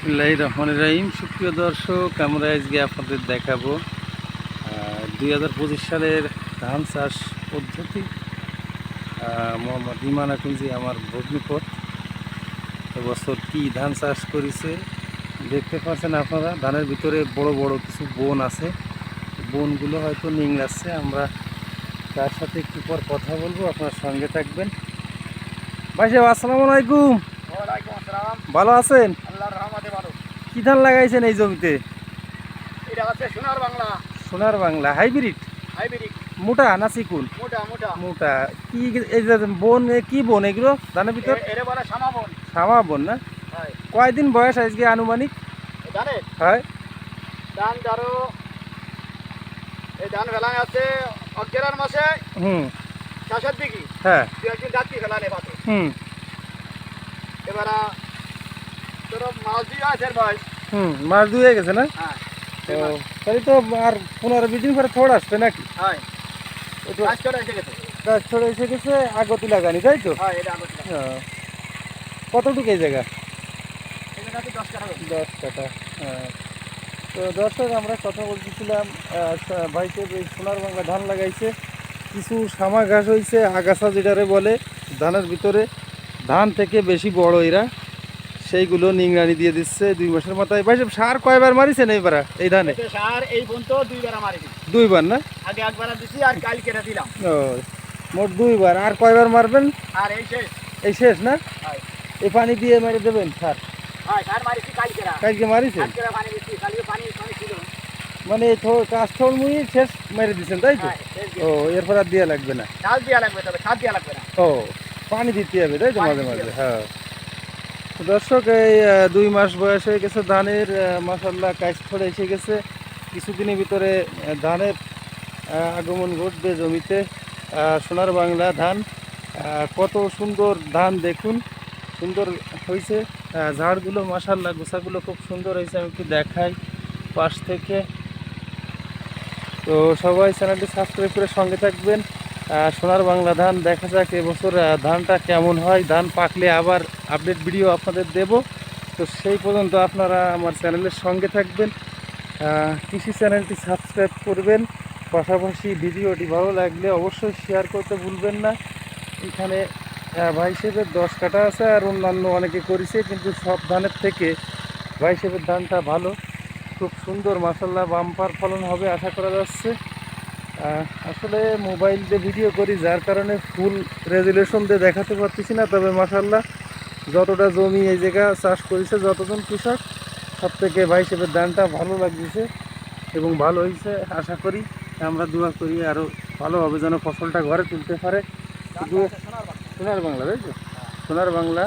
বিসমুল্লাহ রহমান রাহিম। সুপ্রিয় দর্শক আমরা আজকে আপনাদের দেখাবো দুই হাজার পঁচিশ সালের ধান চাষ পদ্ধতি। মোহাম্মদ ইমান আকুঞ্জি আমার ভগ্নিপথ। এবছর কি ধান চাষ করেছে দেখতে পাচ্ছেন আপনারা। ধানের ভিতরে বড় বড় কিছু বন আছে। বনগুলো হয়তো নিংড়াচ্ছে। আমরা তার সাথে একটু পর কথা বলব। আপনার সঙ্গে থাকবেন। ভাই সাহেব আসসালামু আলাইকুম। ভালো আছেন? কি ধান লাগাইছেন এই জমিতে? এটা হচ্ছে সোনার বাংলা। সোনার বাংলা। হাইব্রিড? হাইব্রিড। মোটা না চিকুন মোটা মোটা। মোটা। কি এই যে বন কি বন এগুলো ধানের ভিতর? এরে বলে সামা বন। না? কয়দিন বয়স আজকে আনুমানিক? জানে? হয়। ধান ধরো এই ধান ফেলানো আছে অগ্রার মাসে। হুম। চাষের দিকে হ্যাঁ। দু একদিন যাত্রী ফেলানে পাতে হুম। এবার মাছ হয়ে গেছে না? হ্যাঁ তাহলে তো আর পনেরো বিশ দিন পরে থোড় আসবে নাকি? হয়। গেছে ছড়ে এসে গেছে। আগতি লাগানি তাই তো? হয়। কতটুকু এই জায়গা? দশ হ্যাঁ। তো দর্শক আমরা কথা বলতেছিলাম আহ, স- ভাই সাহেব এই সোনার বাংলা ধান লাগাইছে কিছু সামা ঘাস হয়েছে আগাছা যেটারে বলে ধানের ভিতরে ধান থেকে বেশি বড় এরা। সেইগুলো নিংড়ানি দিয়ে দিচ্ছে দুই মাসের মাথায় ভাই সার কয়বার মারিছেন এইবার এই ধানে? সার এই পর্যন্ত দুইবার আমার দুইবার না? আগে একবার দিছি আর কাল কেটে দিলাম। ও মোট দুইবার। আর কয়বার মারবেন? আর এই শেষ। এই শেষ না? এই পানি দিয়ে মেরে দেবেন সার? মারিছি কালকে মারিছেন? কালকে মানে কাজ থোড় মুই শেষ মেরে দিচ্ছেন তাই তো? ও এরপর আর দেওয়া লাগবে না। দেওয়া লাগবে না। ও পানি দিতে হবে তাই তো মাঝে মাঝে? হ্যাঁ। দর্শক, এই দুই মাস বয়স হয়ে গেছে ধানের মাসাল্লাহ কাজ ছড়ে এসে গেছে। কিছুদিনের ভিতরে ধানের আগমন ঘটবে জমিতে। সোনার বাংলা ধান কত সুন্দর ধান দেখুন। সুন্দর হয়েছে। ঝাড়গুলো মাসাল্লাহ গোছাগুলো খুব সুন্দর হয়েছে, আমি একটু দেখাই পাশ থেকে। তো সবাই চ্যানেলটি সাবস্ক্রাইব করে সঙ্গে থাকবেন। সোনার বাংলা ধান দেখা যাক এবছর ধানটা কেমন হয়। ধান পাকলে আবার আপডেট ভিডিও আপনাদের দেব। তো সেই পর্যন্ত আপনারা আমার চ্যানেলের সঙ্গে থাকবেন। কৃষি চ্যানেলটি সাবস্ক্রাইব করবেন। পাশাপাশি ভিডিওটি ভালো লাগলে অবশ্যই শেয়ার করতে ভুলবেন না। এখানে আহ, ভাই সাহেবের দশ কাটা আছে আর অন্যান্য অনেকে করেছে কিন্তু সব ধানের থেকে ভাই সাহেবের ধানটা ভালো। খুব সুন্দর মাসাল্লাহ বাম্পার ফলন হবে আশা করা যাচ্ছে। আসলে মোবাইল দিয়ে ভিডিও করি, যার কারণে ফুল রেজুলেশন দিয়ে দেখাতে পারতেছি না, তবে মাসাল্লাহ যতটা জমি এই জায়গা চাষ করেছে, যতজন কৃষক সব থেকে ভাই হিসেবের দানটা ভালো লাগছে এবং ভালো হয়েছে, আশা করি আমরা দোয়া করি আরও ভালোভাবে যেন ফসলটা ঘরে তুলতে পারে। সোনার বাংলা তো? সোনার বাংলা,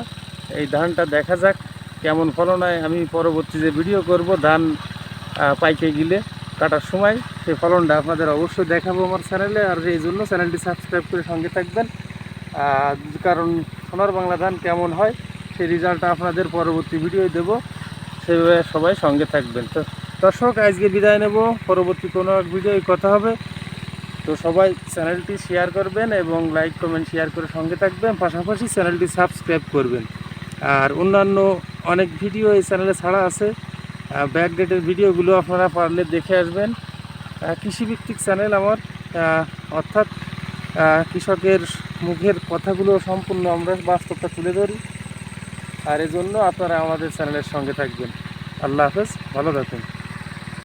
এই ধানটা দেখা যাক কেমন ফলন হয়। আমি পরবর্তী যে ভিডিও করব, ধান পাইকে গেলে কাটার সময় সেই ফলনটা আপনাদের অবশ্যই দেখাবো আমার চ্যানেলে। আর এই জন্য চ্যানেলটি সাবস্ক্রাইব করে সঙ্গে থাকবেন। কারণ সোনার বাংলা ধান কেমন হয়, সেই রেজাল্টটা আপনাদের পরবর্তী ভিডিও দেব। সেভাবে সবাই সঙ্গে থাকবেন। তো দর্শক, আজকে বিদায় নেব। পরবর্তী কোনো এক ভিডিও কথা হবে। তো সবাই চ্যানেলটি শেয়ার করবেন এবং লাইক, কমেন্ট, শেয়ার করে সঙ্গে থাকবেন। পাশাপাশি চ্যানেলটি সাবস্ক্রাইব করবেন। আর অন্যান্য অনেক ভিডিও এই চ্যানেলে ছাড়া আছে। ব্যাকডেটের ভিডিওগুলো আপনারা পারলে দেখে আসবেন। কৃষিভিত্তিক চ্যানেল আমার। অর্থাৎ কৃষকের মুখের কথাগুলো সম্পূর্ণ আমরা বাস্তবটা তুলে ধরি। আর এজন্য আপনারা আমাদের চ্যানেলের সঙ্গে থাকবেন। আল্লাহ হাফেজ, ভালো থাকুন।